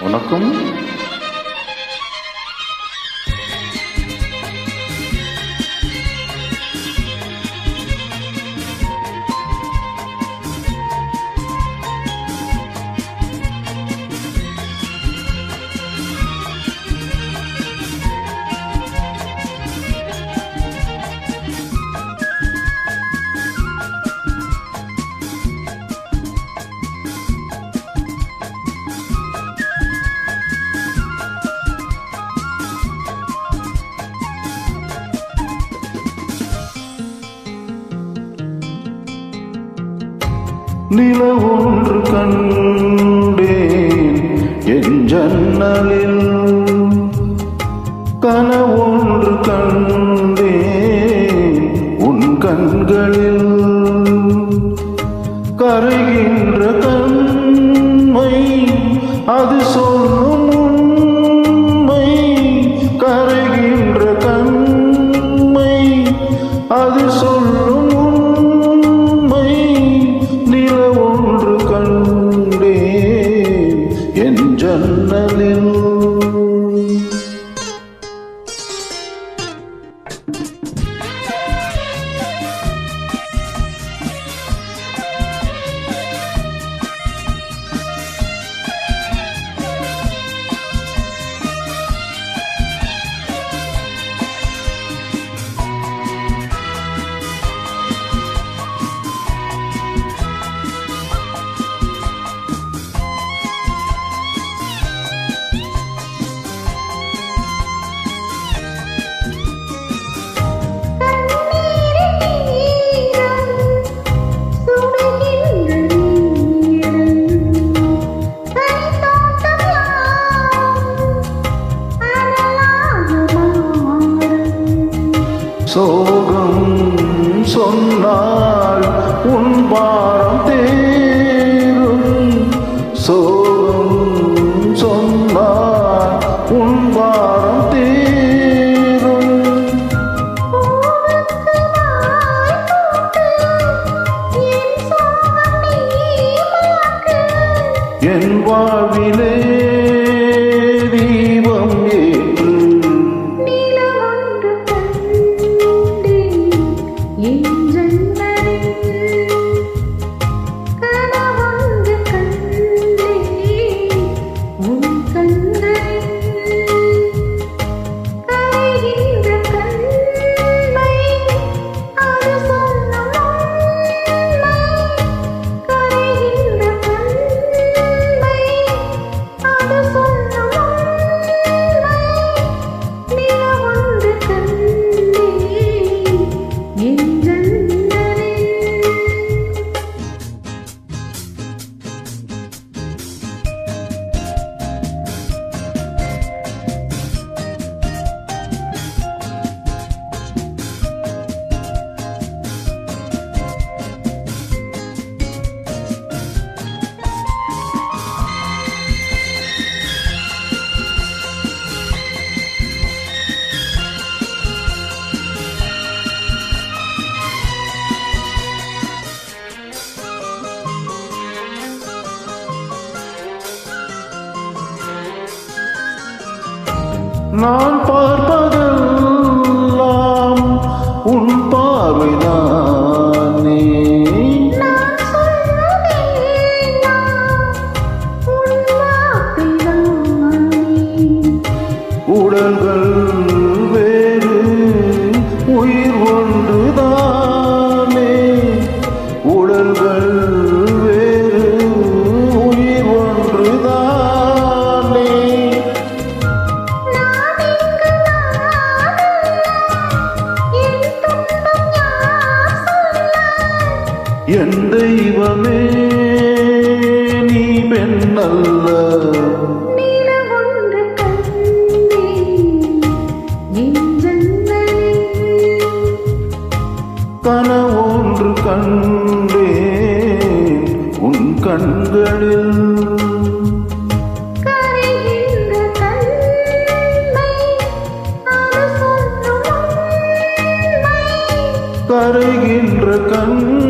உனக்கும் நில ஒன்று கண்டேன். என் ஜன்னலில் கனவொன்று கண்டேன். உன் கண்களில் கரைகின்ற கண்மை அது சொல்லும் உண்மை. கரைகின்ற கண்மை அது சொல்லும் உண்மை. சோகம் சொன்னால் உன் பாரம் தேரும். சோகம் சொன்னால் உன் பாரம் தேரும். என் வாழ்விலே கண்ண. நான் பார்ப்பதெல்லாம் உன் பார்வைதான் என் தெய்வமே நீ பெண்ணல்ல. கனவொன்று கண்டேன் உன் கண்களில். கரைகின்ற கண்